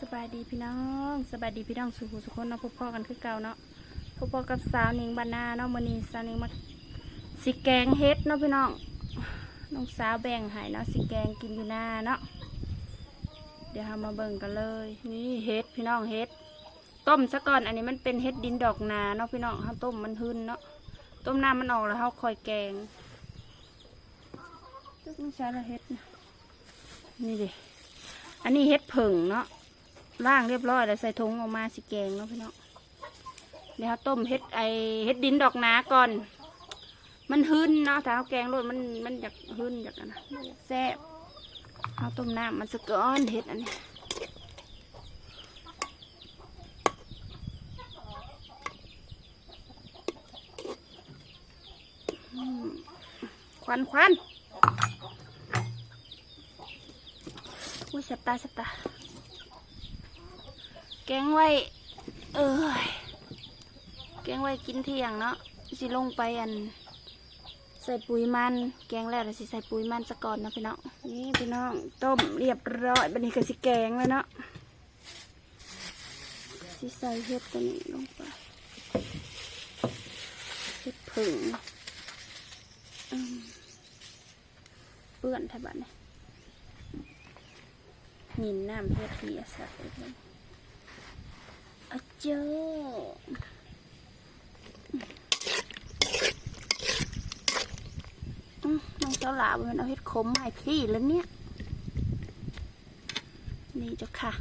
สบายดีพี่น้องสบายดีพี่น้องสุขสุขคนเนาะพบพ่อกันคือเก่าเนาะพบพ่อกับสาวหนิงบานนาเนาะมื้อนี้สาวหนิงมาสิแกงเฮ็ดเนาะพี่น้องน้องสาวแบ่งให้เนาะสิแกงกินอยู่หน้าเนาะเดี๋ยวเรามาเบิ่งกันเลย นี่เฮ็ดพี่น้องเฮ็ด ต้มซะก่อนอันนี้มันเป็นเฮ็ดดินดอกนาเนาะพี่น้องเฮาต้มมันหึนเนาะต้มน้ำมันออกแล้วเฮาคอยแกงตึกไม่ใช่ละเฮ็ดนะนี่ดิอันนี้เฮ็ดผึ่งเนาะ ล่างเรียบร้อยแล้วใส่ถุงออกมาสิแกงเนาะพี่เนาะเดี๋ยวเราต้มเฮ็ดไอเฮ็ดดินดอกนาก่อน มันหึนเนาะถ้าเอาแกงโรดมันมันอยากหึนอยากนะแซ่บเอาต้มน้ำมันสะก้อนเฮ็ดอันนี้ควันควันอุ้ยเสบตาเสบตา แกงไว้ เอ้ยแกงไว้กินเที่ยงเนาะสิลงไปอัน ใส่ปุ๋ยมัน แกงแล้วเดี๋ยวสิใส่ปุ๋ยมันซะก่อนนะพี่น้องนี่พี่น้องต้มเรียบร้อยบันนี้ก็สิแกงเลยเนาะสิใส่เห็ดตัวนี้ลงไปเห็ดผึ่งอืมเปื้อนแทบัดเนี่หินน้ำเห็ดเหียสัตว์เลย อะเจ้าอืมน้องเจ้าหลาบมันเอาเห็ดขมมาให้พี่แล้วเนี่ย นี่เจ้าค่ะ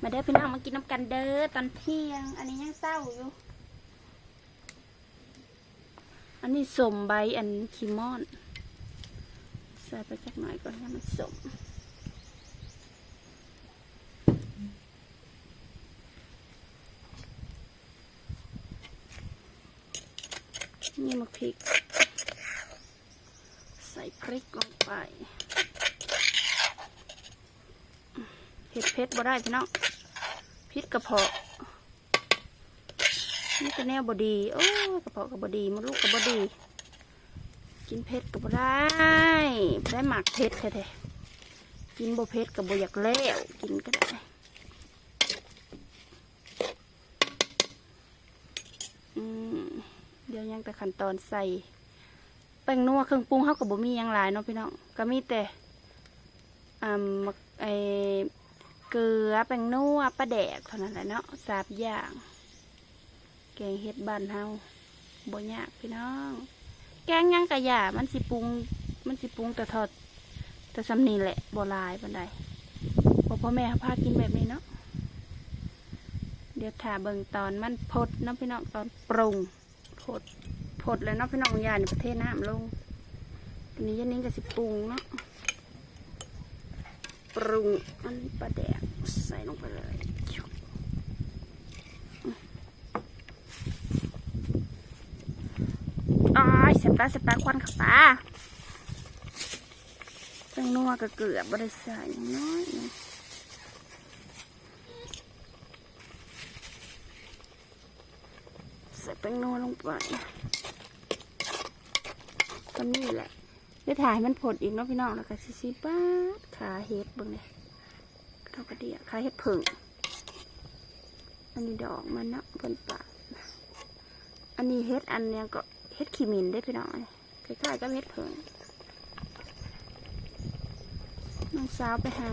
มาเด้อพี่น้องมากินน้ำกันเด้อตอนเที่ยง อันนี้ยังเศร้าอยู่ อันนี้สมใบอันคิมอน ใส่ไปจักหน่อยก่อนให้มันสม นี่มะพริก ใส่พริกลงไปเผ็ดเผ็ดบ่ได้พี่น้องพริกกระเพาะนี่ก็แนวบดีโอ้กระเพาะกับบดีมดลูกกับบดี กินเผ็ดกับบ่ได้ได้หมักเผ็ดแท้ๆกินบ่เผ็ดกับบ่อยากแล้วกินก็ได้ อืม เดี๋ยวยังแต่ขั้นตอนใส่แป้งนัวเครื่องปรุงเขากับบ่มียังหลายเนาะพี่น้องก็มีแต่อ่ามักไอเกลือแป้งนัวปลาแดกเท่านั้นแหละเนาะสามอย่าง แกงเฮ็ดบ้านเฮาบ่ยากพี่น้อง แกงยังกะยามันสิปรุง มันสิปรุงแต่ทอดแต่สำนีแหละบ่ลายปานใดเพราะพ่อแม่เขาพากินแบบนี้เนาะเดี๋ยวถ่าเบิ่งตอนมันพดเนาะพี่น้องตอนปรุง ผดผดเลยเนาะพี่น้องยาในประเทศน้ำลงอันนี้ยันนี้ก็สิปรุงเนาะปรุงอันนี้ปลาแดกใส่ลงไปเลยอ้ายเสียบตาเสียบตาควันขับตาแป้งนัวก็เกลือบริใส่อย่างน้อยหนึ่งใส่ แป้งนัวลงไปก็นี่แหละเดี๋ยวถ่ายมันผดอีกเนาะพี่น้องแล้วก็ซิซิป้าขาเห็ดบิ่งเนี่ยเท่ากับเดียขาเห็ดผึ่งอันนี้ดอกมันเนาะเป็นปาดอันนี้เห็ดอันเนี้ยก็เห็ดขีมินได้พี่น้องคล้ายๆกับเห็ดผึ่งน้องสาวไปหา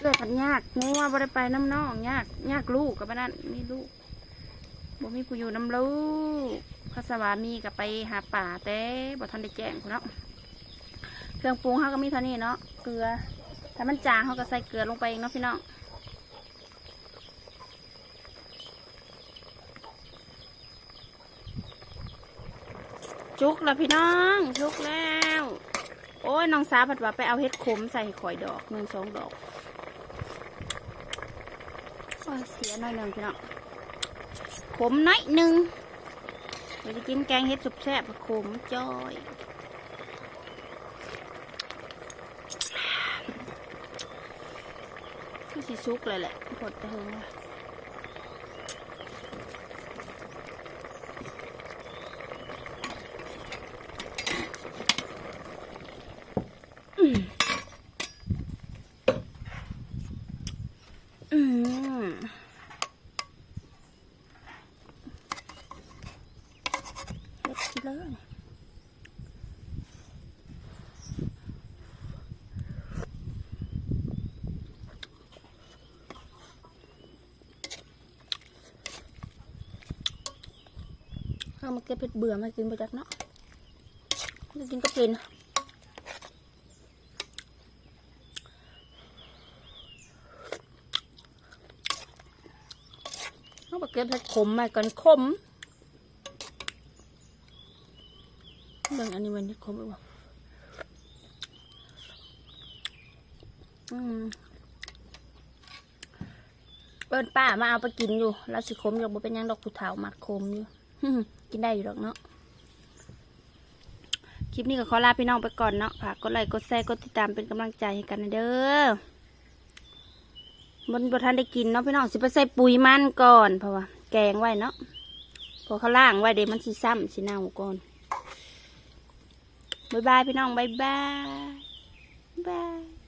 เกิดผัดยากงัวบ่ได้ไปน้ำน้องยากยากลูกกับบ้านมีลูก บ่มีผู้อยู่น้ำลูกพระสวามีกับไปหาป่าแต่บ่ทันได้แจ้งคุณเนาะเครื่องปรุงเขาก็มีเท่านี้เนาะเกลือ ถ้ามันจางเขาก็ใส่เกลือลงไปเองเนาะพี่น้องจุกแล้วพี่น้องจุกแล้ว โอ้ยน้องสาวผัดว่าไปเอาเห็ดขมใส่ข่อยดอกหนึ่งสองดอกโอ้ยเสียหน่อยหนึ่งพี่น้อง ขมน้อยหนึ่งเดี๋ยวจะกินแกงเห็ดสุบแซ่บขมจ้อยคือสิซุกเลยแหละผดเทิง ดสิเลยเอามาเก็บเผ็ดเบื่อมากินไปจากเนาะมากินก็เกินเขาบอกเก็บเห็ดขมมาก่อนขมเบิ่งอั นนี้มันเห็ดขมหรือเปล่าเปิ้นป้ามาเอาไปกินอยู่แล้วสิขมอยู่บ่เป็นยังดอกผู้เฒ่ามักขมอยู่กินได้อยู่ดอกเนาะคลิปนี้ก็ขอลาพี่น้องไปก่อนเนาะฝากกดไลค์กดแชร์กดติดตามเป็นกำลังใจให้กันนะเด้อมันบ่ทันได้กินเนาะพี่น้องสิไปใส่ปุ๋ยมันก่อนเพราะว่าแกงไว้เนาะพอเขาล่างไว้เดี๋ยวมันสิซ้ำสิเน่าก่อน บายบายพี่น้องบายบายบาย